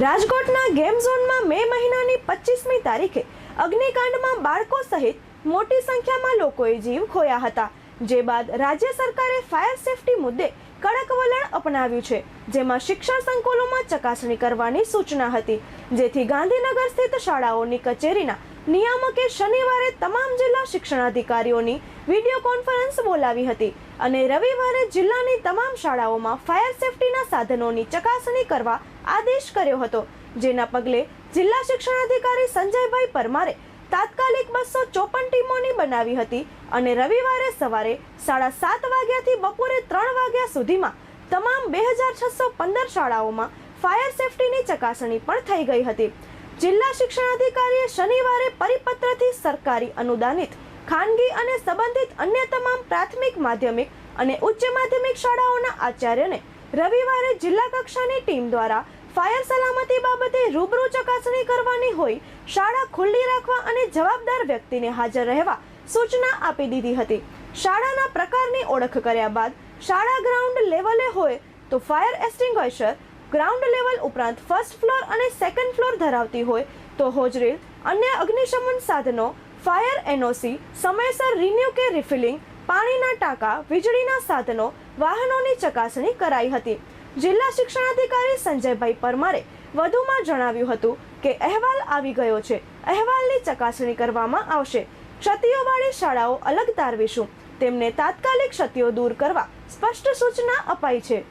રાજકોટના ગેમ ઝોનમાં મે મહિનાની પચીસમી તારીખે અગ્નિકાંડમાં બાળકો સહિત મોટી સંખ્યામાં લોકોએ જીવ ખોયા હતા. જે બાદ રાજ્ય સરકારે ફાયર સેફટી મુદ્દે કડક વલણ અપનાવ્યું છે, જેમાં શિક્ષણ સંકુલોમાં ચકાસણી કરવાની સૂચના હતી. જેથી ગાંધીનગર સ્થિત શાળાઓની કચેરીના નિયામકે શનિવારે તમામ જિલ્લા શિક્ષણાધિકારીઓની વીડિયો કોન્ફરન્સ બોલાવી હતી અને રવિવારે જિલ્લાની તમામ શાળાઓમાં ફાયર સેફટીના સાધનોની ચકાસણી કરવા આદેશ કર્યો હતો, જેના પગલે જિલ્લા શિક્ષણાધિકારી સંજયભાઈ પરમારે તાત્કાલિક બસો ચોપન ટીમોની બનાવી હતી અને રવિવારે સવારે સાડા સાત વાગ્યાથી બપોરે ત્રણ વાગ્યા સુધીમાં તમામ બે હજાર છસો પંદર શાળાઓમાં ફાયર સેફટીની ચકાસણી પણ થઈ ગઈ હતી. જિલ્લા શિક્ષણાધિકારીએ શનિવારે પરિપત્રથી સરકારી અનુદાનિત, ખાનગી અને સંબંધિત અન્ય તમામ પ્રાથમિક, માધ્યમિક અને ઉચ્ચ માધ્યમિક શાળાઓના આચાર્યને રવિવારે જિલ્લા કક્ષાની ટીમ દ્વારા ફાયર સલામતી બાબતે રૂબરૂ ચકાસણી કરવાની હોય, શાળા ખુલ્લી રાખવા અને જવાબદાર વ્યક્તિને હાજર રહેવા સૂચના આપી દીધી હતી. શાળાના પ્રકારની ઓળખ કર્યા બાદ શાળા ગ્રાઉન્ડ લેવલે હોય તો ફાયર એક્સટિંગ્વિશર ગ્રાઉન્ડ લેવલ ઉપરાંત ફર્સ્ટ ફ્લોર અને સેકન્ડ ફ્લોર ધરાવતી હોય તો હોજરીલ, અન્ય અગ્નિશમન સાધનો ફાયર એનઓસી સમયસર રિન્યુ કે રિફિલિંગ પાણીના ટાંકા, વીજળીના સાધનો, વાહનોની ચકાસણી કરાઈ હતી. જિલ્લા શિક્ષણાધિકારી સંજયભાઈ પરમારે વધુમાં જણાવ્યું હતું કે અહેવાલ આવી ગયો છે. અહેવાલની ચકાસણી કરવામાં આવશે. ક્ષતિઓવાળી શાળાઓ અલગ તારવીશું. તેમને તાત્કાલિક ક્ષતિઓ દૂર કરવા સ્પષ્ટ સૂચના અપાઈ છે.